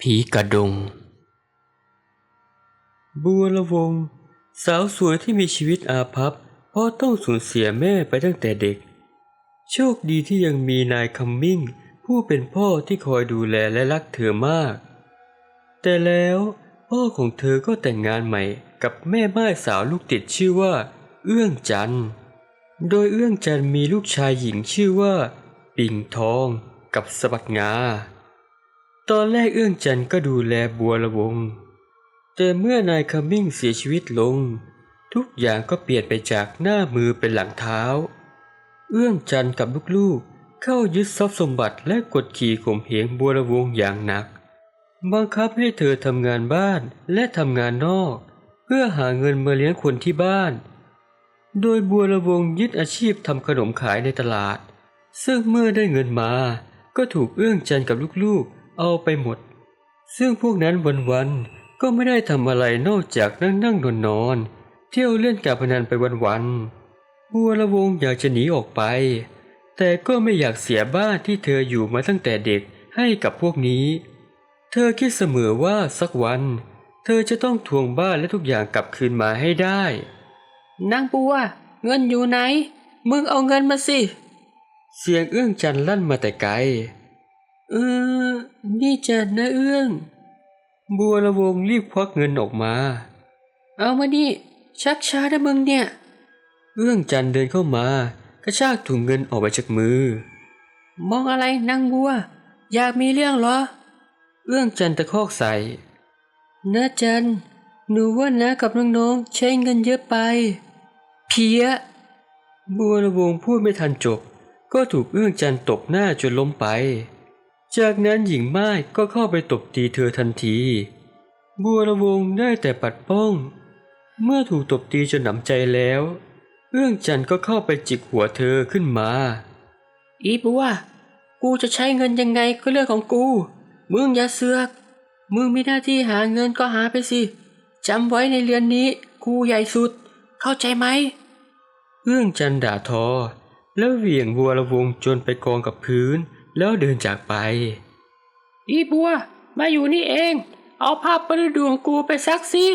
ผีกระดงบัวละวง สาวสวยที่มีชีวิตอาภัพ เพราะต้องสูญเสียแม่ไปตั้งแต่เด็ก โชคดีที่ยังมีนายคัมมิ่ง ผู้เป็นพ่อที่คอยดูแลและรักเธอมาก แต่แล้วพ่อของเธอก็แต่งงานใหม่กับแม่ม่ายสาวลูกติดชื่อว่า เอื้องจัน โดยเอื้องจันมีลูกชายหญิงชื่อว่า ปิ่งทองกับสะบัดงา ตอนแรกเอื้องจันก็ดูแลบัวละวง แต่เมื่อนายคัมมิ่งเสียชีวิตลง ทุกอย่างก็เปลี่ยนไปจากหน้ามือเป็นหลังเท้า เอื้องจันกับลูกๆ เข้ายึดทรัพย์สมบัติและกดขี่ข่มเหงบัวละวงอย่างหนัก บังคับให้เธอทำงานบ้านและทำงานนอก เพื่อหาเงินมาเลี้ยงคนที่บ้าน โดยบัวละวงยึดอาชีพทำขนมขายในตลาด ซึ่งเมื่อได้เงินมา ก็ถูกเอื้องจันกับลูกๆ เอาไปหมด ซึ่งพวกนั้นวันๆก็ไม่ได้ทำอะไรนอกจากนั่งนั่งนอนนอนๆเที่ยวเล่นการพนันไปวันๆบัวละวงอยากจะหนีออกไป แต่ก็ไม่อยากเสียบ้านที่เธออยู่มาตั้งแต่เด็กให้กับพวกนี้ เธอคิดเสมอว่าสักวัน เธอจะต้องทวงบ้านและทุกอย่างกลับคืนมาให้ได้นางบัวเงินอยู่ไหน มึงเอาเงินมาสิ เสียงเอื้องจันทร์ลั่นมาแต่ไกล เออ นี่จันนะเอื้อง บัวละวงรีบควักเงินออกมา เอามานี่ชักช้านะมึงเนี่ย เอื้องจันทร์เดินเข้ามา กระชากถุงเงินออกไปจากมือ มองอะไรนางบัว อยากมีเรื่องเหรอ เอื้องจันทร์ตะคอกใส่นะจันหนูว่านะกับน้องๆใช้เงินเยอะไป เพี้ย บัวละวงพูดไม่ทันจบ ก็ถูกเอื้องจันทร์ตบหน้าจนล้มไป จากนั้นหญิงไม้ก็เข้าไปตบตีเธอทันที บัวละวงได้แต่ปัดป้อง เมื่อถูกตบตีจนหนำใจแล้ว เอื้องจันทร์ก็เข้าไปจิกหัวเธอขึ้นมา อีบัวกูจะใช้เงินยังไงก็เรื่องของกู มึงอย่าเสือก มึงมีหน้าที่หาเงินก็หาไปสิจำไว้ในเรือนนี้กูใหญ่สุด เข้าใจไหม เอื้องจันทร์ด่าทอ แล้วเหวี่ยงบัวละวงจนไปกองกับพื้น แล้วเดินจากไป อีบัว มาอยู่นี่เอง เอาภาพประดูของกูไปซักสิ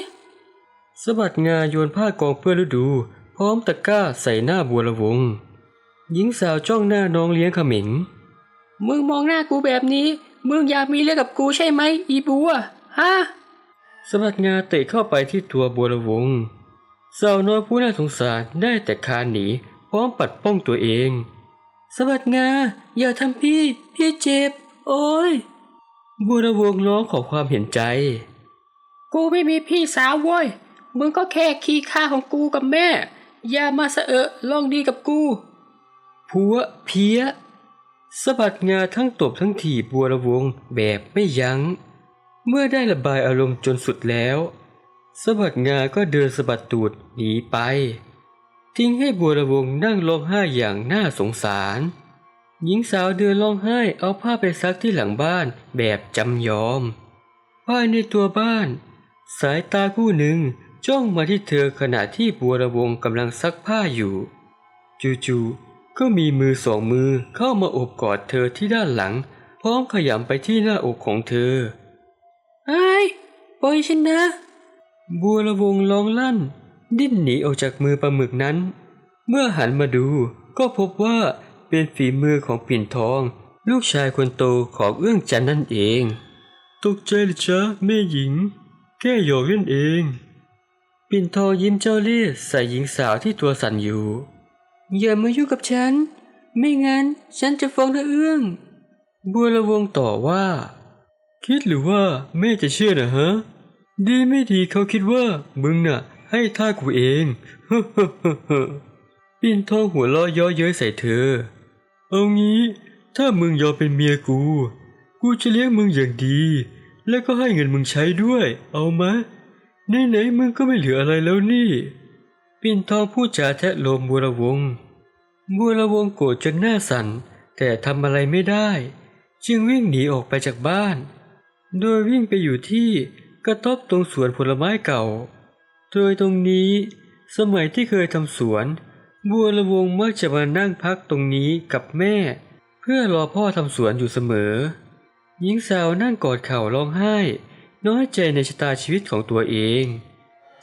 สะบัดงาโยนผ้ากองเพื่อฤดู พร้อมตะกร้าใส่หน้าบัวละวง หญิงสาวจ้องหน้าน้องเลี้ยงเขมิง มึงมองหน้ากูแบบนี้ มึงอยากมีเรื่องกับกูใช่ไหมอีบัว ฮะสะบัดงาเตะเข้าไปที่ตัวบัวละวง สาวน้อยผู้น่าสงสารได้แต่คลานหนีพร้อมปัดป้องตัวเอง สะบัดงา อย่าทำพี่ พี่เจ็บ โอ้ย บัวละวงร้องขอความเห็นใจ กูไม่มีพี่สาวเว้ย มึงก็แค่ขี้ข้าของกูกับแม่ อย่ามาเสอะเอะลองดีกับกู ผัวเพี้ยสะบัดงาทั้งตบทั้งถีบบัวละวงแบบไม่ยัง้ง เมื่อได้ระบายอารมณ์จนสุดแล้วสะบัดงาก็เดินสะบัดตูดหนีไป ทิ้งให้บัวละวงนั่งร้องไห้อย่างน่าสงสาร หญิงสาวเดินร้องไห้เอาผ้าไปซักที่หลังบ้านแบบจำยอมภายในตัวบ้าน สายตาคู่หนึ่งจ้องมาที่เธอขณะที่บัวละวงกำลังซักผ้าอยู่จู่ๆก็มีมือสองมือเข้ามาโอบกอดเธอที่ด้านหลัง พร้อมขยำไปที่หน้าอกของเธอไอ้ยปล่อยฉันนะ บัวละวงร้องลั่น ดิ้นหนีออกจากมือปลาหมึกนั้น เมื่อหันมาดูก็พบว่าเป็นฝีมือของปิ่นทอง ลูกชายคนโตของเอื้องจันทร์นั่นเอง ตกใจหรือจ๊ะแม่หญิง แค่หยอกเล่นเอง ปิ่นทองยิ้มเจ้าเล่ห์ใส่หญิงสาวที่ตัวสั่นอยู่อย่ามายุ่งกับฉัน ไม่งั้นฉันจะฟ้องเธอเอื้อง บัวละวงต่อว่า คิดหรือว่าแม่จะเชื่อนะฮะ ดีไม่ดีเขาคิดว่ามึงน่ะ ให้ท่ากูเองปิ่นทองหัวเราะเย้อเย้ยใส่เธอ เอางี้ ถ้ามึงยอมเป็นเมียกู กูจะเลี้ยงมึงอย่างดี แล้วก็ให้เงินมึงใช้ด้วย เอามะไหนๆมึงก็ไม่เหลืออะไรแล้วนี่ ปิ่นทองพูดจาแทะโลมบัวละวง บัวละวงโกรธจนหน้าสั่นแต่ทำอะไรไม่ได้ จึงวิ่งหนีออกไปจากบ้าน โดยวิ่งไปอยู่ที่กระต๊อบตรงสวนผลไม้เก่า โดยตรงนี้ สมัยที่เคยทำสวน บัวละวงมักจะมานั่งพักตรงนี้กับแม่ เพื่อรอพ่อทำสวนอยู่เสมอ หญิงสาวนั่งกอดเข่าร้องไห้ น้อยใจในชะตาชีวิตของตัวเอง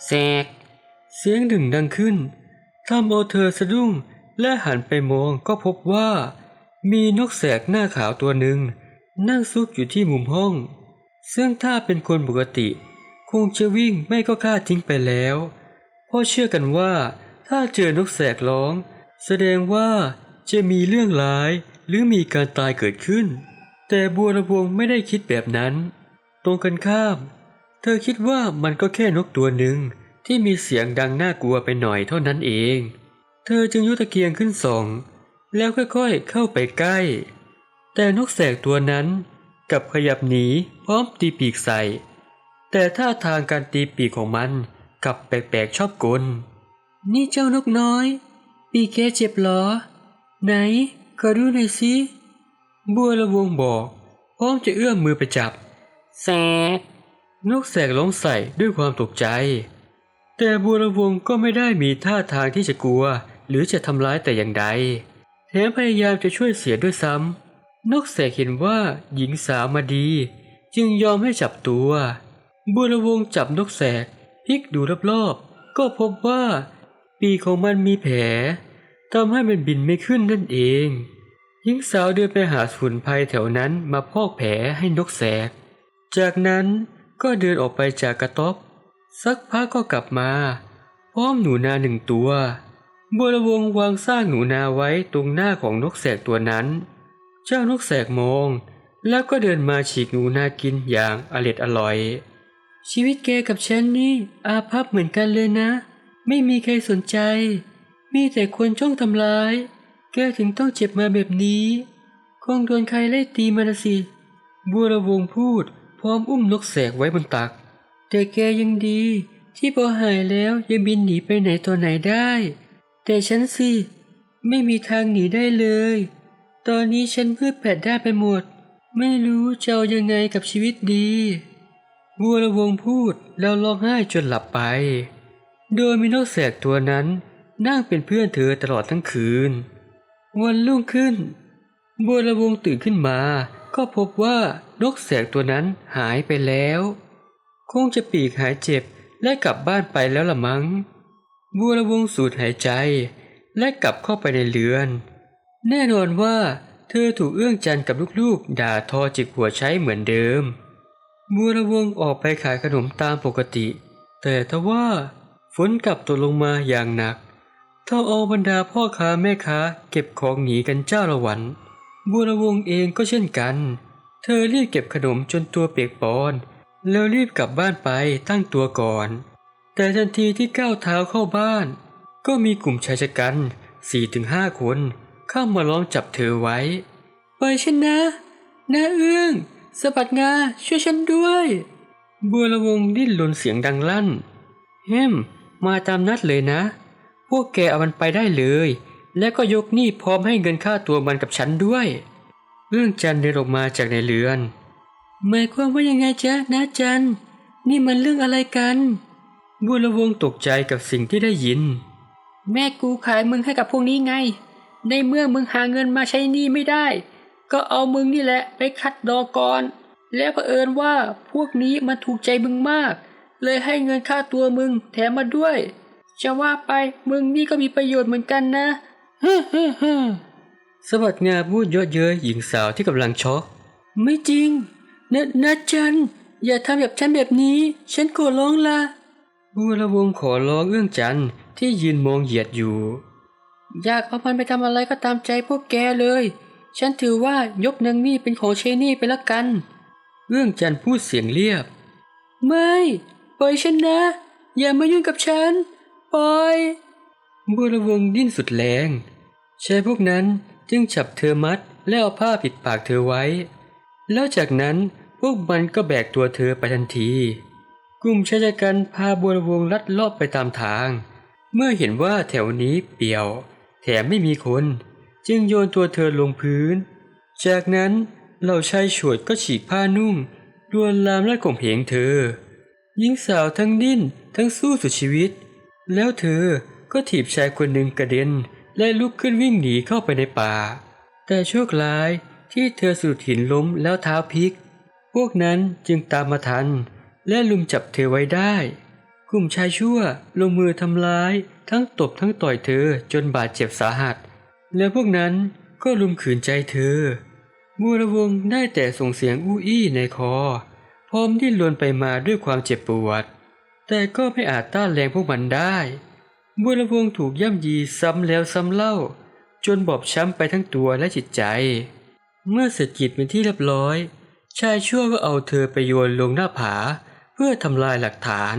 แสกเสียงหนึ่งดังขึ้นทำเอาเธอสะดุ้งและหันไปมองก็พบว่า มีนกแสกหน้าขาวตัวหนึ่งนั่งซุกอยู่ที่มุมห้อง ซึ่งถ้าเป็นคนปกติ คงจะวิ่งไม่ก็ฆ่าทิ้งไปแล้วเพราะเชื่อกันว่า ถ้าเจอนกแสกร้อง แสดงว่าจะมีเรื่องร้ายหรือมีการตายเกิดขึ้น แต่บัวระวงไม่ได้คิดแบบนั้น ตรงกันข้าม เธอคิดว่ามันก็แค่นกตัวหนึ่งที่มีเสียงดังน่ากลัวไปหน่อยเท่านั้นเอง เธอจึงยุตะเกียงขึ้นส่อง แล้วค่อยๆเข้าไปใกล้ แต่นกแสกตัวนั้นกลับขยับหนีพร้อมตีปีกใส่ แต่ท่าทางการตีปีกของมันกลับแปลกๆชอบกล นี่เจ้านกน้อย ปีแกเจ็บหรอ ไหนขอดูหน่อยสิบัวระวงบอกพร้อมจะเอื้อมมือไปจับ แสกนกแสกร้องใส่ด้วยความตกใจ แต่บัวระวงก็ไม่ได้มีท่าทางที่จะกลัว หรือจะทำร้ายแต่อย่างใดแถมพยายามจะช่วยเสียด้วยซ้ำนกแสกเห็นว่าหญิงสาวมาดี จึงยอมให้จับตัว บัวระวงจับนกแสกพลิกดูรอบๆ ก็พบว่า ปีของมันมีแผลทำให้มันบินไม่ขึ้นนั่นเองหญิงสาวเดินไปหาสมุนไพรแถวนั้นมาพอกแผลให้นกแสก จากนั้นก็เดินออกไปจากกระต๊อบสักพักก็กลับมา พร้อมหนูนาหนึ่งตัว บัวระวงวางสร้างหนูนาไว้ตรงหน้าของนกแสกตัวนั้น เจ้านกแสกมอง แล้วก็เดินมาฉีกหนูนากินอย่างอร็ดอร่อย ชีวิตแกกับฉันนี่อาภัพเหมือนกันเลยนะ ไม่มีใครสนใจ มีแต่คนจ้องทำร้าย แกถึงต้องเจ็บมาแบบนี้ คงโดนใครไล่ตีมาละสิ บัวระวงพูด พร้อมอุ้มนกแสกไว้บนตัก แต่แกยังดี ที่พอหายแล้วยังบินหนีไปไหนตัวไหนได้ แต่ฉันสิ ไม่มีทางหนีได้เลย ตอนนี้ฉันพืชแผดได้ไปหมด ไม่รู้จะเอายังไงกับชีวิตดี บัวระวงพูดแล้วร้องไห้จนหลับไป โดยมีนกแสกตัวนั้นนั่งเป็นเพื่อนเธอตลอดทั้งคืน วันรุ่งขึ้น บัวระวงตื่นขึ้นมา ก็พบว่านกแสกตัวนั้นหายไปแล้ว คงจะปีกหายเจ็บและกลับบ้านไปแล้วละมัง้ง บัวระวงสูดหายใจ และกลับเข้าไปในเรือน แน่นอนว่าเธอถูกเอื้องจันกับลูกๆ ด่าทอจิกหัวใช้เหมือนเดิม บัวระวงออกไปขายขนมตามปกติ แต่ทว่าฝนกลับตกลงมาอย่างหนักทำเอาบรรดาพ่อค้าแม่ค้าเก็บของหนีกันเจ้าละวันบัวระวงเองก็เช่นกัน เธอรีบเก็บขนมจนตัวเปียกปอน แล้วรีบกลับบ้านไปตั้งตัวก่อน แต่ทันทีที่ก้าวเท้าเข้าบ้าน ก็มีกลุ่มชายชะกันสี่ถึงห้าคนเข้ามาล้อมจับเธอไว้ ไปล่อยฉันนะนาเอื้อง สะบัดงาช่วยฉันด้วย บัวระวงดิ้นรนเสียงดังลั่นเฮ้มมาตามนัดเลยนะ พวกแกเอามันไปได้เลย และก็ยกหนี้พร้อมให้เงินค่าตัวมันกับฉันด้วย เรื่องจันเดินออกมาจากในเรือนหมายความว่ายังไงจ๊ะนะจันนี่มันเรื่องอะไรกันบัวระวงตกใจกับสิ่งที่ได้ยิน แม่กูขายมึงให้กับพวกนี้ไง ในเมื่อมึงหาเงินมาใช้หนี้ไม่ได้ ก็เอามึงนี่แหละไปคัดดอกก่อน แล้วเผอิญว่าพวกนี้มันถูกใจมึงมาก เลยให้เงินค่าตัวมึงแถมมาด้วย จะว่าไปมึงนี่ก็มีประโยชน์เหมือนกันนะฮึฮึฮึสะบัดงาพูดเยอะเย้ยหญิงสาวที่กำลังช็อกไม่จริงนะนะจันอย่าทำแบบฉันแบบนี้ ฉันขอร้องละบัวระวงขอร้องเอื้องจันทร์ที่ยืนมองเหยียดอยู่ อยากเอามันไปทำอะไรก็ตามใจพวกแกเลย ฉันถือว่ายกนางนี่เป็นของเชนี่ไปละกันเอื้องจันพูดเสียงเรียบ ไม่ปล่อยฉันนะ อย่ามายุ่งกับฉัน ปล่อยบัวระวงดิ้นสุดแรงชายพวกนั้นจึงจับเธอมัดแล้วเอาผ้าปิดปากเธอไว้ แล้วจากนั้นพวกมันก็แบกตัวเธอไปทันที กลุ่มชายกันพาบัวระวงลัดเลอบไปตามทาง เมื่อเห็นว่าแถวนี้เปี่ยว แถมไม่มีคน จึงโยนตัวเธอลงพื้น จากนั้นเหล่าชายฉวดก็ฉีกผ้านุ่งลวนลามและข่มเหงเธอ หญิงสาวทั้งดิ้นทั้งสู้สุดชีวิต แล้วเธอก็ถีบชายคนหนึ่งกระเด็นและลุกขึ้นวิ่งหนีเข้าไปในป่า แต่โชคร้ายที่เธอสะดุดหินล้มแล้วเท้าพลิก พวกนั้นจึงตามมาทัน และลุมจับเธอไว้ได้ กลุ่มชายชั่วลงมือทำร้าย ทั้งตบทั้งต่อยเธอจนบาดเจ็บสาหัส และพวกนั้นก็ลุมขืนใจเธอบัวระวงได้แต่ส่งเสียงอู้อี้ในคอ พร้อมดิ้นรนไปมาด้วยความเจ็บปวด แต่ก็ไม่อาจต้านแรงพวกมันได้บัวระวงถูกย่ำยีซ้ำแล้วซ้ำเล่า จนบอบช้ำไปทั้งตัวและจิตใจ เมื่อเสร็จกิจเป็นที่เรียบร้อย ชายชั่วก็เอาเธอไปโยนลงหน้าผา เพื่อทำลายหลักฐาน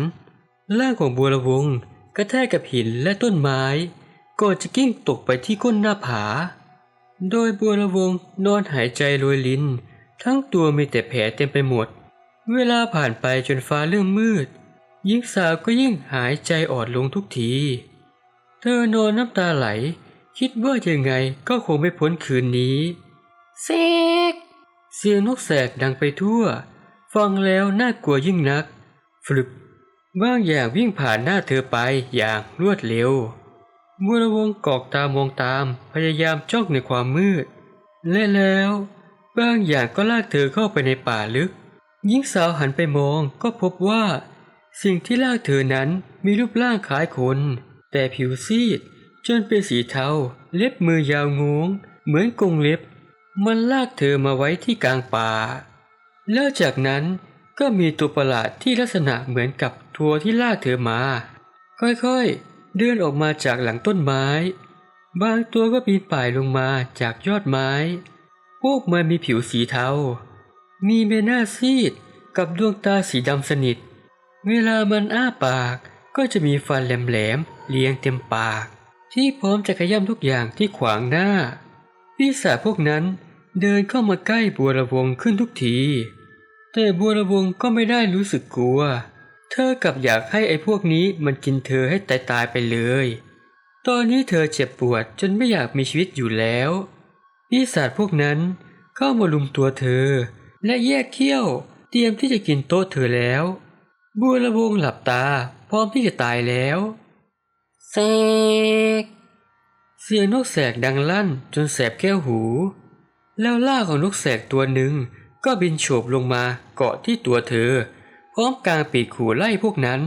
ร่างของบัวระวงกระแทกกับหินและต้นไม้ ก่อนจะกิ้งตกไปที่ก้นหน้าผา โดยบัวระวงนอนหายใจโรยลิ้นทั้งตัวมีแต่แผลเต็มไปหมด เวลาผ่านไปจนฟ้าเริ่มมืดหญิงสาวก็ยิ่งหายใจอ่อนลงทุกที เธอนอนน้ำตาไหล คิดว่ายังไงก็คงไม่พ้นคืนนี้เสกเสียงนกแสกดังไปทั่ว ฟังแล้วน่ากลัวยิ่งนักฟลึกบางอย่างวิ่งผ่านหน้าเธอไปอย่างรวดเร็ว บัวระวงกอกตามองตามพยายามจ้องในความมืด และแล้วบางอย่างก็ลากเธอเข้าไปในป่าลึก หญิงสาวหันไปมองก็พบว่า สิ่งที่ลากเธอนั้นมีรูปร่างคล้ายคน แต่ผิวซีด จนเป็นสีเทา เล็บมือยาวงวงเหมือนกงเล็บ มันลากเธอมาไว้ที่กลางป่า แล้วจากนั้นก็มีตัวประหลาดที่ลักษณะเหมือนกับทัวที่ลากเธอมา ค่อยๆ เดินออกมาจากหลังต้นไม้ บางตัวก็ปีนป่ายลงมาจากยอดไม้ พวกมันมีผิวสีเทา มีใบหน้าซีดกับดวงตาสีดำสนิท เวลามันอ้าปากก็จะมีฟันแหลมๆเรียงเต็มปาก ที่พร้อมจะขย้ำทุกอย่างที่ขวางหน้า ปีศาจพวกนั้นเดินเข้ามาใกล้บัวระวงขึ้นทุกที แต่บัวระวงก็ไม่ได้รู้สึกกลัว เธอกลับอยากให้ไอ้พวกนี้มันกินเธอให้ตายตายๆไปเลย ตอนนี้เธอเจ็บปวดจนไม่อยากมีชีวิตอยู่แล้วปีศาจพวกนั้นเข้ามาลุมตัวเธอ และแยกเขี้ยวเตรียมที่จะกินโต๊ะเธอแล้ว บัวระวงหลับตาพร้อมที่จะตายแล้วเสกเสียงนกแสกดังลั่นจนแสบแก้วหู แล้วล่ากของนกแสกตัวหนึ่งก็บินโฉบลงมาเกาะที่ตัวเธอพ ร้อมกลางปีกขู่ไล่พวกนั้น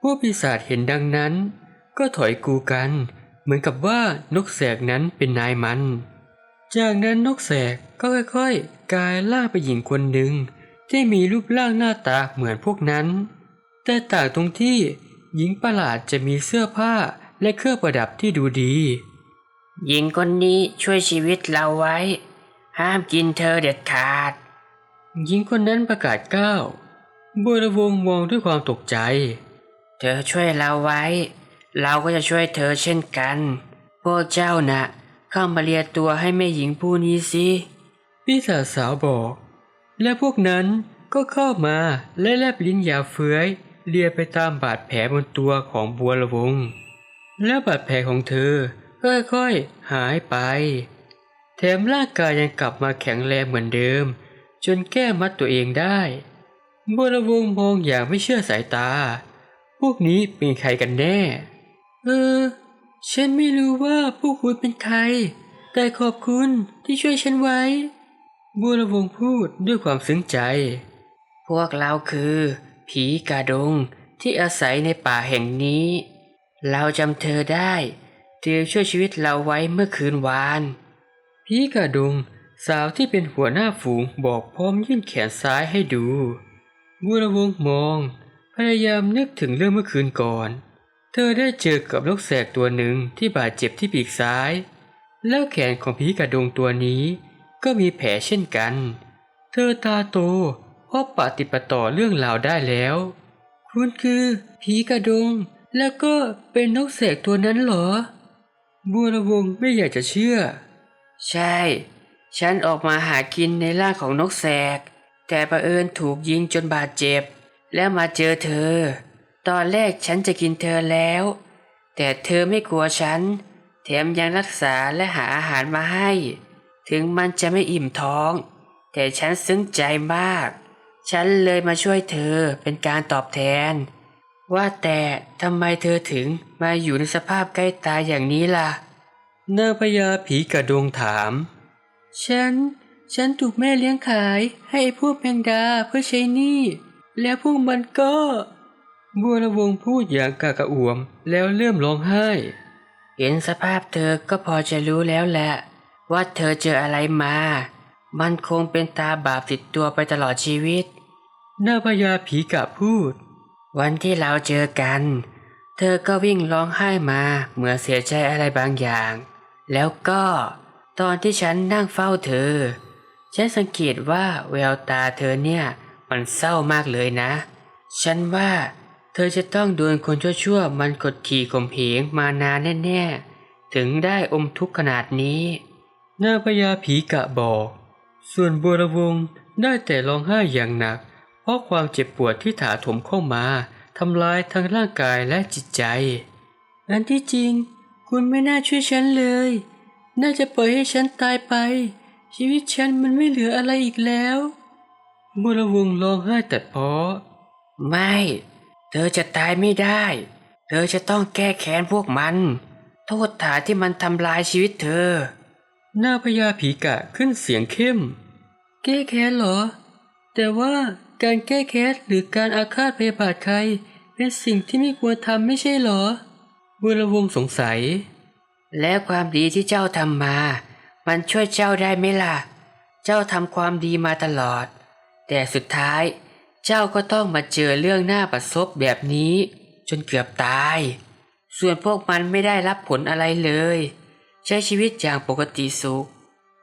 พวกปีศาจเห็นดังนั้น ก็ถอยกูกัน เหมือนกับว่านกแสกนั้นเป็นนายมัน จากนั้นนกแสกก็ค่อยๆกลายล่างไปหญิงคนหนึ่งที่มีรูปร่างหน้าตาเหมือนพวกนั้น แต่ต่างตรงที่หญิงประหลาดจะมีเสื้อผ้าและเครื่องประดับที่ดูดี หญิงคนนี้ช่วยชีวิตเราไว้ ห้ามกินเธอเด็ดขาด หญิงคนนั้นประกาศก้าว บัวระวงมองด้วยความตกใจ เธอช่วยเราไว้ เราก็จะช่วยเธอเช่นกันพวกเจ้าน่ะเข้ามาเลียตัวให้แม่หญิงผู้นี้สิพี่สาวสาวบอก และพวกนั้นก็เข้ามาและแลบลิ้นยาวเฟื้อยเลียไปตามบาดแผลบนตัวของบัวระวง แล้วบาดแผลของเธอค่อยๆหายไป แถมร่างกายยังกลับมาแข็งแรงเหมือนเดิม จนแก้มัดตัวเองได้ บัวรวงมองอย่างไม่เชื่อสายตา พวกนี้เป็นใครกันแน่ เออ ฉันไม่รู้ว่าพวกคุณเป็นใคร แต่ขอบคุณที่ช่วยฉันไว้ บัวระวงพูดด้วยความซึ้งใจ พวกเราคือ ผีกาดงที่อาศัยในป่าแห่งนี้ เราจำเธอได้เธอช่วยชีวิตเราไว้เมื่อคืนวานพี่กระดงสาวที่เป็นหัวหน้าฝูงบอกพร้อมยื่นแขนซ้ายให้ดู บัวระวงมอง พยายามนึกถึงเรื่องเมื่อคืนก่อน เธอได้เจอกับลูกแสกตัวหนึ่งที่บาดเจ็บที่ปีกซ้าย แล้วแขนของผีกระดงตัวนี้ ก็มีแผลเช่นกัน เธอตาโตเพราะปฏิปต่อเรื่องราวได้แล้ว คุณคือผีกระดง แล้วก็เป็นนกแสกตัวนั้นเหรอ บัวระวงไม่อยากจะเชื่อ ใช่ ฉันออกมาหากินในร่างของนกแสก แต่ประเผอิญถูกยิงจนบาดเจ็บ แล้วมาเจอเธอ ตอนแรกฉันจะกินเธอแล้ว แต่เธอไม่กลัวฉัน แถมยังรักษาและหาอาหารมาให้ ถึงมันจะไม่อิ่มท้อง แต่ฉันซึ้งใจมาก ฉันเลยมาช่วยเธอเป็นการตอบแทน ว่าแต่ทำไมเธอถึงมาอยู่ในสภาพใกล้ตายอย่างนี้ล่ะนางพญาผีกระดงถาม ฉัน ฉันถูกแม่เลี้ยงขายให้ไอ้พวกแมงดาเพื่อใช้หนี้ แล้วพวกมันก็ บัวระวงพูดอย่างกากระอ่วม แล้วเริ่มร้องไห้ เห็นสภาพเธอก็พอจะรู้แล้วแหละ ว่าเธอเจออะไรมา มันคงเป็นตาบาปติดตัวไปตลอดชีวิตหน้าพญาผีกะพูด วันที่เราเจอกัน เธอก็วิ่งร้องไห้มาเหมือนเสียใจอะไรบางอย่าง แล้วก็ตอนที่ฉันนั่งเฝ้าเธอ ฉันสังเกตว่าแววตาเธอเนี่ย มันเศร้ามากเลยนะ ฉันว่า เธอจะต้องโดนคนชั่วๆ มันกดขี่ข่มเหงมานานแน่ๆ ถึงได้อมทุกข์ขนาดนี้ หน้าพญาผีกะบอก ส่วนบัวระวงได้แต่ร้องไห้อย่างหนัก เพราะความเจ็บปวดที่ถาโถมเข้ามาทำลายทั้งร่างกายและจิตใจ อันที่จริง คุณไม่น่าช่วยฉันเลย น่าจะปล่อยให้ฉันตายไป ชีวิตฉันมันไม่เหลืออะไรอีกแล้วบัวระวงร้องไห้แต่เพราะไม่ เธอจะตายไม่ได้ เธอจะต้องแก้แค้นพวกมัน โทษฐานที่มันทำลายชีวิตเธอ หน้าพญาผีกะขึ้นเสียงเข้ม แก้แค้นเหรอ แต่ว่าการแก้แค้นหรือการอาฆาตพยาบาทใคร เป็นสิ่งที่ไม่ควรทำไม่ใช่เหรอบัวระวงสงสัย แล้วความดีที่เจ้าทำมา มันช่วยเจ้าได้ไหมล่ะ เจ้าทำความดีมาตลอด แต่สุดท้าย เจ้าก็ต้องมาเจอเรื่องหน้าประสบแบบนี้ จนเกือบตาย ส่วนพวกมันไม่ได้รับผลอะไรเลย ใช้ชีวิตอย่างปกติสุข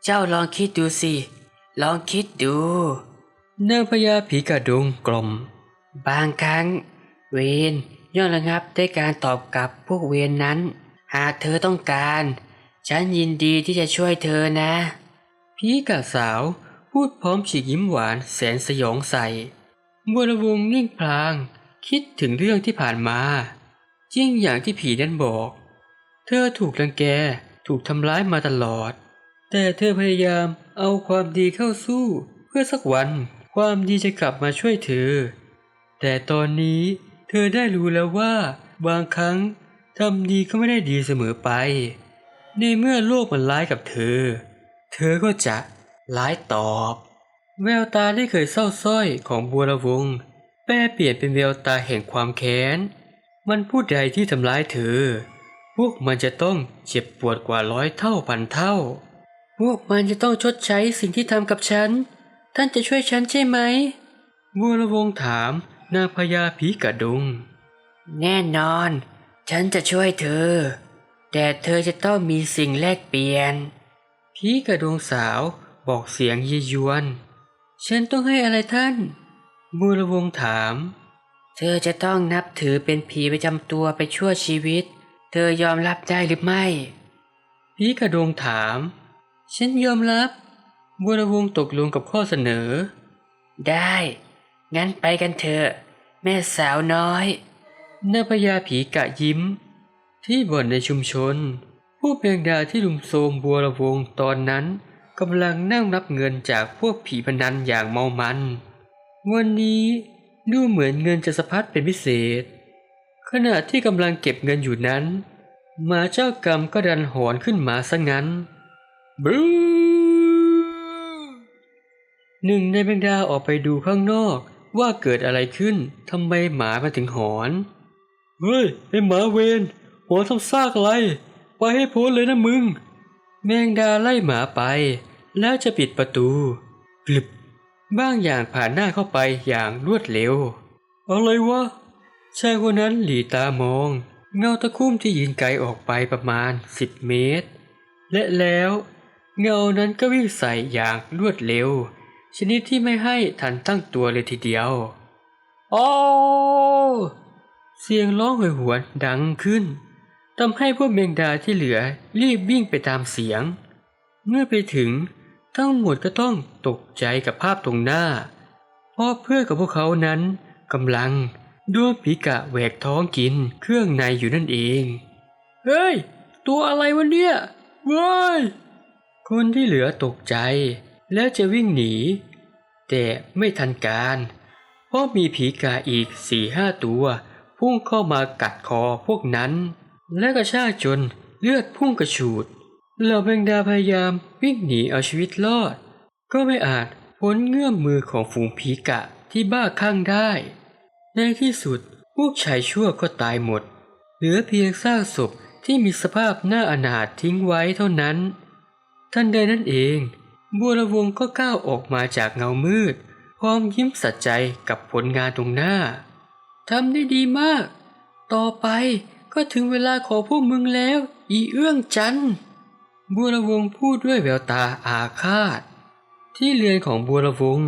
เจ้าลองคิดดูสิ ลองคิดดูหน้าพญาผีกะดงกลม บางครั้ง เวนย่อมระงับด้วยการตอบกลับพวกเวนนั้น หากเธอต้องการ ฉันยินดีที่จะช่วยเธอนะผีกะสาวพูดพร้อมฉีกยิ้มหวานแสนสยองใสบัวระวงนิ่งพลาง คิดถึงเรื่องที่ผ่านมาจริงอย่างที่ผีนั้นบอก เธอถูกรังแกถูกทำร้ายมาตลอด แต่เธอพยายามเอาความดีเข้าสู้ เพื่อสักวันความดีจะกลับมาช่วยเธอ แต่ตอนนี้เธอได้รู้แล้วว่า บางครั้งทำดีก็ไม่ได้ดีเสมอไป ในเมื่อโลกมันร้ายกับเธอ เธอก็จะร้ายตอบ แววตาที่เคยเศร้าสร้อยของบัวระวง แปรเปลี่ยนเป็นแววตาแห่งความแค้น มันผู้ใดที่ทำร้ายเธอ พวกมันจะต้องเจ็บปวดกว่าร้อยเท่าพันเท่า พวกมันจะต้องชดใช้สิ่งที่ทำกับฉัน ท่านจะช่วยฉันใช่ไหม บัวระวงถามนางพญาผีกระดุง แน่นอน ฉันจะช่วยเธอ แต่เธอจะต้องมีสิ่งแลกเปลี่ยนผีกระดวงสาวบอกเสียงเยียวน ฉันต้องให้อะไรท่านบัวรวงถาม เธอจะต้องนับถือเป็นผีประจำตัวไปชั่วชีวิต เธอยอมรับได้หรือไม่ผีกระดวงถาม ฉันยอมรับบัวรวงตกลงกับข้อเสนอ ได้ งั้นไปกันเถอะ แม่สาวน้อยนางพญาผีกะยิ้ม ที่บ่อนในชุมชน ผู้เพียงดาที่ลุมโทมบัวระวงตอนนั้นกำลังนั่งนับเงินจากพวกผีพนันอย่างเมามัน วันนี้ดูเหมือนเงินจะสะพัดเป็นพิเศษ ขณะที่กำลังเก็บเงินอยู่นั้นหมาเจ้ากรรมก็ดันหอนขึ้นมาซะงั้นบรูหนึ่งในแมงดาออกไปดูข้างนอกว่าเกิดอะไรขึ้นทำไมหมามาถึงหอน เฮ้ยไอหมาเวน หัวทำซากอะไร ไปให้พ้นเลยนะมึง แมงดาไล่หมาไป แล้วจะปิดประตูกลึบบ้างอย่างผ่านหน้าเข้าไปอย่างรวดเร็ว อะไรวะชายคนนั้นหลีตามอง เงาตะคุ่มที่ยืนไกลออกไปประมาณสิบเมตร และแล้ว เงานั้นก็วิ่งใส่อย่างรวดเร็ว ชนิดที่ไม่ให้ทันตั้งตัวเลยทีเดียว โอ้ เสียงร้องโหยหวนดังขึ้น ทำให้พวกเมงดาที่เหลือรีบวิ่งไปตามเสียง เมื่อไปถึงทั้งหมดก็ต้องตกใจกับภาพตรงหน้า เพราะเพื่อนกับพวกเขานั้นกำลังโดนผีกะแหวกท้องกินเครื่องในอยู่นั่นเอง เฮ้ย ตัวอะไรวะเนี่ยว้ายคนที่เหลือตกใจ แล้วจะวิ่งหนี แต่ไม่ทันการ เพราะมีผีกาอีกสี่ห้าตัว พุ่งเข้ามากัดคอพวกนั้น และกระชากจนเลือดพุ่งกระฉูด เหล่าแมงดาพยายามวิ่งหนีเอาชีวิตรอด ก็ไม่อาจพ้นเงื่อมมือของฝูงผีกะที่บ้าคลั่งได้ ในที่สุดพวกชายชั่วก็ตายหมด เหลือเพียงซากศพที่มีสภาพน่าอนาถทิ้งไว้เท่านั้นทันใดนั้นเอง บัวระวงก็ก้าวออกมาจากเงามืด พร้อมยิ้มสัจใจกับผลงานตรงหน้าทำได้ดีมาก ต่อไป ก็ถึงเวลาของพวกมึงแล้ว อีเอื้องจันบัวระวงพูดด้วยแววตาอาฆาต ที่เรือนของบัวระวง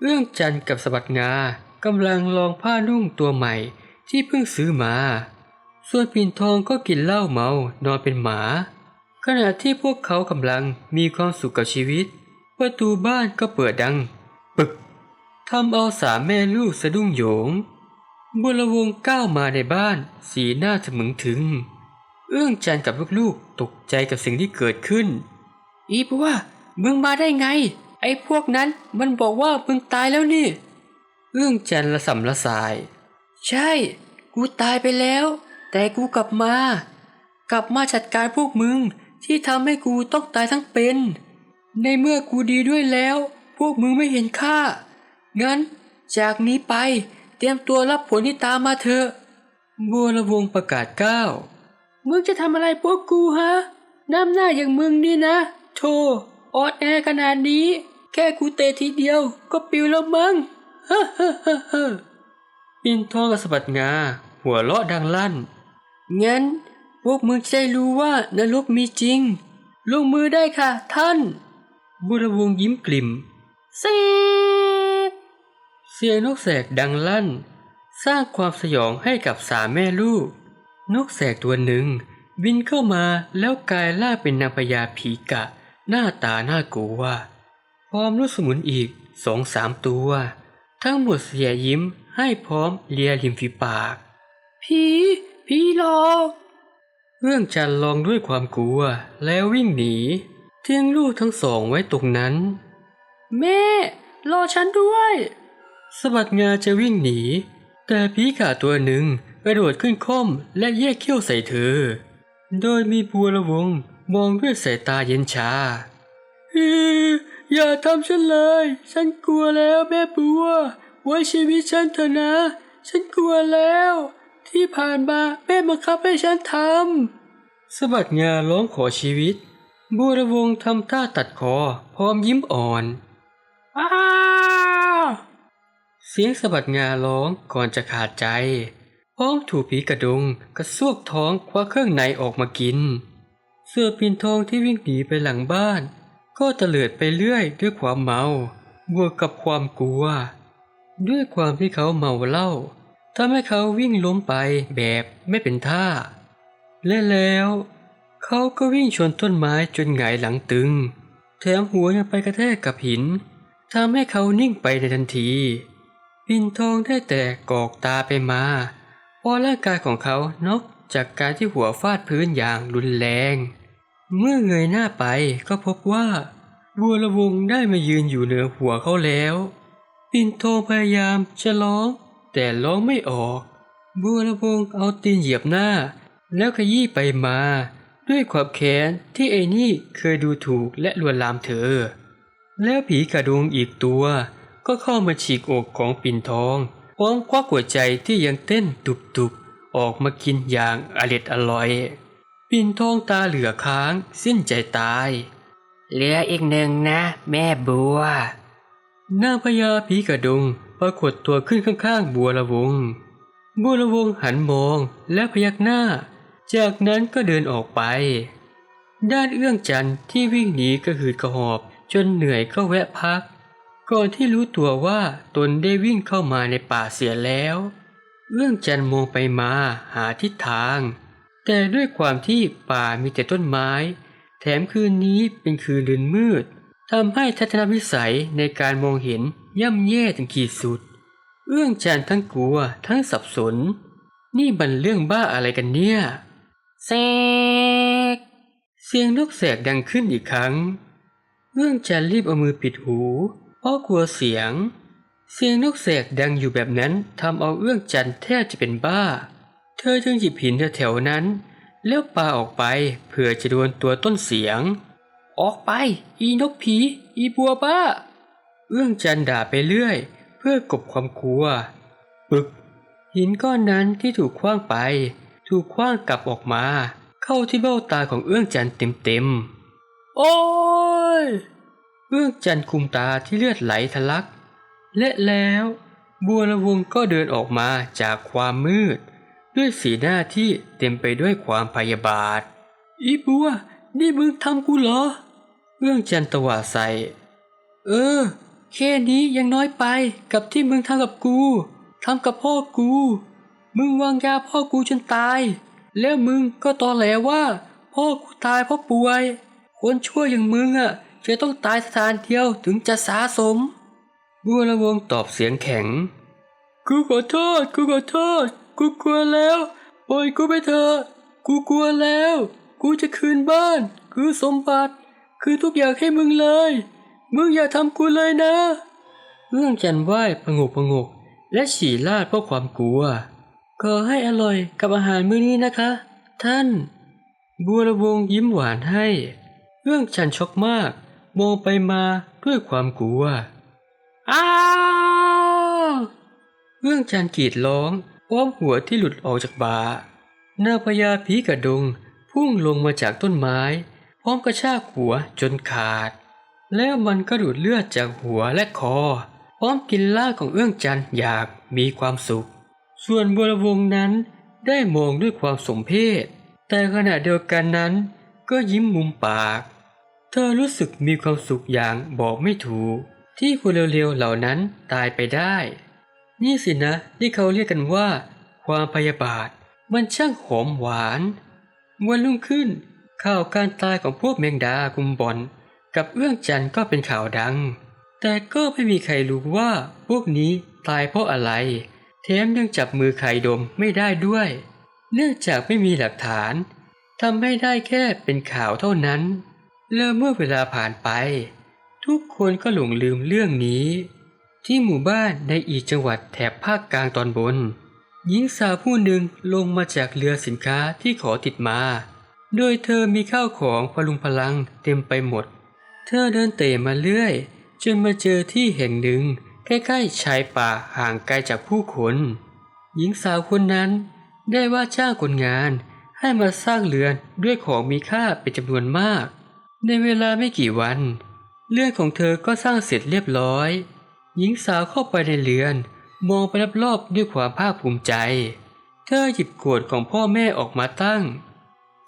เอื้องจันกับสบัดงากำลังลองผ้านุ่งตัวใหม่ที่เพิ่งซื้อมา ส่วนปิ่นทองก็กินเหล้าเมานอนเป็นหมา ขณะที่พวกเขากำลังมีความสุขกับชีวิต ประตูบ้านก็เปิดดัง ปึกทำเอาสามแม่ลูกสะดุ้งโหยง บุรวงก้าวมาในบ้าน สีหน้าถมึงถึง เอื้องจันกับลูกๆ ตกใจกับสิ่งที่เกิดขึ้น อีบัวมึงมาได้ไง ไอ้พวกนั้นมันบอกว่ามึงตายแล้วนี่ เอื้องจันละสำละสาย ใช่ กูตายไปแล้ว แต่กูกลับมา กลับมาจัดการพวกมึงที่ทำให้กูต้องตายทั้งเป็น ในเมื่อกูดีด้วยแล้ว พวกมึงไม่เห็นค่า งั้นจากนี้ไป ตรียมตัวรับผลที่ตามมาเถอะ บัวระวงศ์ประกาศก้าวมึงจะทำอะไรพวกกูฮะ น้ำหน้าอย่างมึงนี่นะ โธ่ออดแอขนาดนี้ แค่กูเตะทีเดียว ก็ปิวแล้วมั้งฮ่าฮ่าฮ่าฮ่าปิ่นทองกับสะบัดงา หัวเราะดังลั่น งั้น พวกมึงจะได้รู้ว่านรกมีจริง ลงมือได้ค่ะท่าน บุรวงศ์ยิ้มกลิ่มเซ็กเสียงนกแสกดังลั่น สร้างความสยองให้กับสามแม่ลูก นกแสกตัวหนึ่ง บินเข้ามาแล้วกลายล่างเป็นนางพญาผีกะ หน้าตาน่ากลัวพร้อมลูกสมุนอีกสองสามตัว ทั้งหมดเสียยิ้มให้พร้อมเลียริมฝีปาก ผีผีหลอกเรื่องจันทร์ลองด้วยความกลัวแล้ววิ่งหนีทิ้งลูกทั้งสองไว้ตรงนั้น แม่ รอฉันด้วย สะบัดงาจะวิ่งหนี แต่ผีกาตัวหนึ่งกระโดดขึ้นค่อมและแยกเขี้ยวใส่เธอ โดยมีบัวระวงมองด้วยสายตาเย็นชาอย่าทำฉันเลย ฉันกลัวแล้วแม่บัว ไว้ชีวิตฉันเถอะนะ ฉันกลัวแล้ว ที่ผ่านมาแม่บังคับให้ฉันทำสะบัดงาร้องขอชีวิตบัวระวงทำท่าตัดคอพร้อมยิ้มอ่อนอ้า เสียงสะบัดงาร้องก่อนจะขาดใจ พร้อมถูกผีกระดุงกระซวกท้องคว้าเครื่องในออกมากิน เสื้อปินทองที่วิ่งหนีไปหลังบ้าน ก็เตลิดไปเรื่อยด้วยความเมาบวกกับความกลัว ด้วยความที่เขาเมาเหล้าทำให้เขาวิ่งล้มไปแบบไม่เป็นท่า และแล้วเขาก็วิ่งชนต้นไม้จนหงายหลังตึง แถมหัวยังไปกระแทกกับหินทำให้เขานิ่งไปในทันที ปินทองได้แต่กอกตาไปมาพราะร่างกายของเขานอกจากการที่หัวฟาดพื้นอย่างรุนแรง เมื่อเงยหน้าไปก็พบว่า บัวระวงได้มายืนอยู่เหนือหัวเขาแล้ว ปินทองพยายามจะร้อง แต่ร้องไม่ออก บัวระวงเอาตีนเหยียบหน้า แล้วขยี้ไปมา ด้วยความแค้นที่ไอ้นี่เคยดูถูกและลวนลามเธอ แล้วผีกระดวงอีกตัว ก็เข้ามาฉีกอกของปิ่นทองพร้อมควักหัวใจที่ยังเต้นตุบๆ ออกมากินอย่างอร็ดอร่อย ปิ่นทองตาเหลือค้างสิ้นใจตาย เหลืออีกหนึ่งนะ แม่บัว นางพญาผีกระดงปรากฏตัวขึ้นข้างๆ บัวละวง บัวละวงหันมองและพยักหน้า จากนั้นก็เดินออกไป ด้านเอื้องจันทร์ที่วิ่งหนีกระหืดกระหอบจนเหนื่อยก็แวะพัก ก่อนที่รู้ตัวว่าตนได้วิ่งเข้ามาในป่าเสียแล้ว เอื้องจันทร์มองไปมาหาทิศทาง แต่ด้วยความที่ป่ามีแต่ต้นไม้ แถมคืนนี้เป็นคืนลืนมืดทำให้ทัศนวิสัยในการมองเห็นย่ำแย่ถึงขีดสุด เอื้องจันทร์ทั้งกลัวทั้งสับสน นี่มันเรื่องบ้าอะไรกันเนี่ยเซกเสียงนกแสกดังขึ้นอีกครั้ง เอื้องจันทร์รีบเอามือปิดหู เพราะกลัวเสียง เสียงนกแสกดังอยู่แบบนั้นทำเอาเอื้องจันแทบจะเป็นบ้า เธอจึงหยิบหินแถวๆนั้น แล้วปาออกไปเพื่อจะโดนตัวต้นเสียง ออกไป อีนกผี อีบัวบ้า เอื้องจันด่าไปเรื่อย เพื่อกบความกลัวปึก หินก้อนนั้นที่ถูกคว้างไป ถูกคว้างกลับออกมา เข้าที่เบ้าตาของเอื้องจันเต็มๆโอ้ย เอื้องจันคุมตาที่เลือดไหลทะลัก และแล้วบัวละวงก็เดินออกมาจากความมืด ด้วยสีหน้าที่เต็มไปด้วยความพยาบาท อีบัว นี่มึงทำกูเหรอ เอื้องจันตวาใส่ เออ แค่นี้ยังน้อยไปกับที่มึงทำกับกูทำกับพ่อกู มึงวางยาพ่อกูจนตาย แล้วมึงก็ตอแหลว่า พ่อกูตายเพราะป่วย คนชั่วอย่างมึงอะ จะต้องตายสถานเดียวถึงจะสาสม บัวละวงตอบเสียงแข็ง กูขอโทษ กูขอโทษ กูกลัวแล้วปล่อยกูไปเถอะกูกลัวแล้ว กูจะคืนบ้าน คือสมบัติ คือทุกอย่างให้มึงเลย มึงอย่าทำกูเลยนะเรื่องจันไหว้พงกพงก และฉี่ลาดเพราะความกลัว ขอให้อร่อยกับอาหารมื้อนี้นะคะ ท่าน บัวระวงยิ้มหวานให้ เรื่องจันช็อกมาก มองไปมาด้วยความกลัว อ้าวเรื่องจันกรีดร้องพร้อมหัวที่หลุดออกจากบาหน้าพญาผีกระดงพุ่งลงมาจากต้นไม้ พร้อมกระชากหัวจนขาด แล้วมันก็ดูดเลือดจากหัวและคอ พร้อมกินล่าของเอื้องจันอยางมีความสุข ส่วนบัววงนั้นได้มองด้วยความสมเพชแต่ขณะเดียวกันนั้น ก็ยิ้มมุมปาก เธอรู้สึกมีความสุขอย่างบอกไม่ถูก ที่คนเร็วๆเหล่านั้นตายไปได้ นี่สินะที่เขาเรียกกันว่า ความพยาบาทมันช่างหอมหวาน วันรุ่งขึ้น ข่าวการตายของพวกแมงดากุมบอนกับเอื้องจันก็เป็นข่าวดัง แต่ก็ไม่มีใครรู้ว่าพวกนี้ตายเพราะอะไรแถมยังจับมือใครดมไม่ได้ด้วย เนื่องจากไม่มีหลักฐานทำให้ได้แค่เป็นข่าวเท่านั้น แล้วเมื่อเวลาผ่านไป ทุกคนก็หลงลืมเรื่องนี้ ที่หมู่บ้านในอีกจังหวัดแถบภาคกลางตอนบน หญิงสาวผู้หนึ่งลงมาจากเรือสินค้าที่ขอติดมา โดยเธอมีข้าวของพลุงพลังเต็มไปหมด เธอเดินเตะมาเรื่อย จนมาเจอที่แห่งหนึ่งใกล้ๆชายป่าห่างไกลจากผู้คนหญิงสาวคนนั้นได้ว่าจ้างคนงานให้มาสร้างเรือนด้วยของมีค่าเป็นจำนวนมาก ในเวลาไม่กี่วันเรือนของเธอก็สร้างเสร็จเรียบร้อย หญิงสาวเข้าไปในเรือน มองไปรอบๆด้วยความภาคภูมิใจ เธอหยิบขวดของพ่อแม่ออกมาตั้ง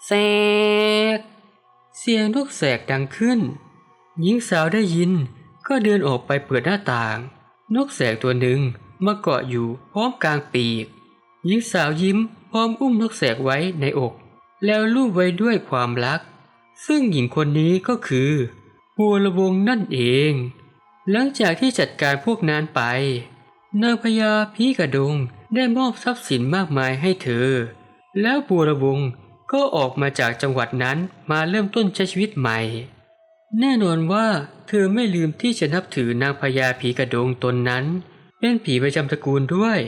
แสกเสียงนกแสกดังขึ้น หญิงสาวได้ยินก็เดินออกไปเปิดหน้าต่าง นกแสกตัวหนึ่งมาเกาะอยู่พร้อมกลางปีก หญิงสาวยิ้มพร้อมอุ้มนกแสกไว้ในอก แล้วลูบไว้ด้วยความรัก ซึ่งหญิงคนนี้ก็คือบัวระวงนั่นเอง หลังจากที่จัดการพวกนั้นไป นางพญาพีกระดงได้มอบทรัพย์สินมากมายให้เธอ แล้วบัวระวงก็ออกมาจากจังหวัดนั้นมาเริ่มต้นใช้ชีวิตใหม่ แน่นอนว่าเธอไม่ลืมที่จะนับถือนางพญาผีกระดงตนนั้น เป็นผีประจำตระกูลด้วย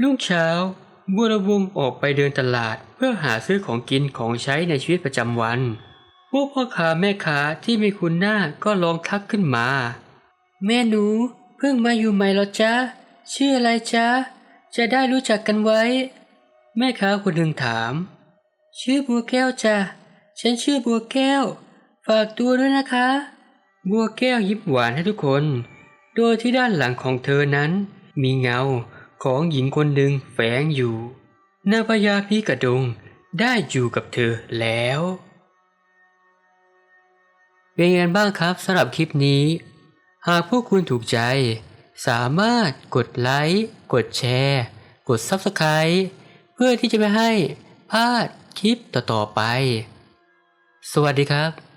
รุ่งเช้าบัวระวงออกไปเดินตลาดเพื่อหาซื้อของกินของใช้ในชีวิตประจำวัน พวกพ่อค้าแม่ค้าที่มีคุณหน้าก็ลองทักขึ้นมา แม่หนูเพิ่งมาอยู่ใหม่หรอจ๊ะ ชื่ออะไรจ๊ะ จะได้รู้จักกันไว้ แม่ค้าคนหนึ่งถาม ชื่อบัวแก้วจ้ะ ฉันชื่อบัวแก้ว ฝากตัวด้วยนะคะ บัวแก้วยิ้มหวานให้ทุกคน โดยที่ด้านหลังของเธอนั้น มีเงาของหญิงคนหนึ่งแฝงอยู่นางพญาพีกระดงได้อยู่กับเธอแล้ว เป็นยังไงบ้างครับสำหรับคลิปนี้ หากพวกคุณถูกใจ สามารถกดไลค์กดแชร์ กด Subscribe เพื่อที่จะไม่ให้พลาดคลิปต่อๆไป สวัสดีครับ